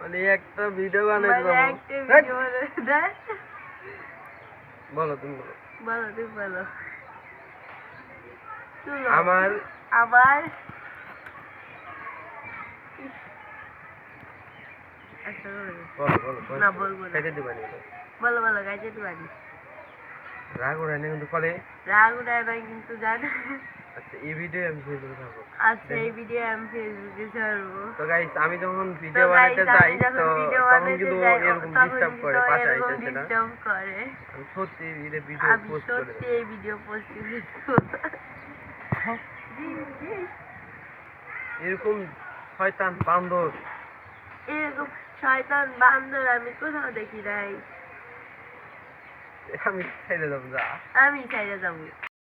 মানে একটা ভিডিও বানাই মানে ভিডিও বানায় বলো তুমি বলো। বলো তুমি বলো। আমার আমার আচ্ছা, বলো। বলো। বলো বলো। না, বলব না। দিবানি বলো। বলো গাইতে দিবানি রাগ ওঠায় না কিন্তু করে রাগ উঠায় না কিন্তু জানো। আচ্ছা এই ভিডিও আমি ফেসবুকে আচ্ছা এই ভিডিও আমি ফেসবুকে ছাড়বো। তো গাইস আমি যখন ভিডিও বানাতে যাই তো তখন কিন্তু এরকম ডিস্টার্ব করে পাশে করে। আমি সত্যি এটা ভিডিও পোস্ট করে সত্যি এই ভিডিও পোস্ট এরকম শয়তান বান্দর। এরকম শয়তান বান্দর আমি কোথাও দেখি নাই। আমি ছেড়ে দেবো যা। আমি চাইলে যাব।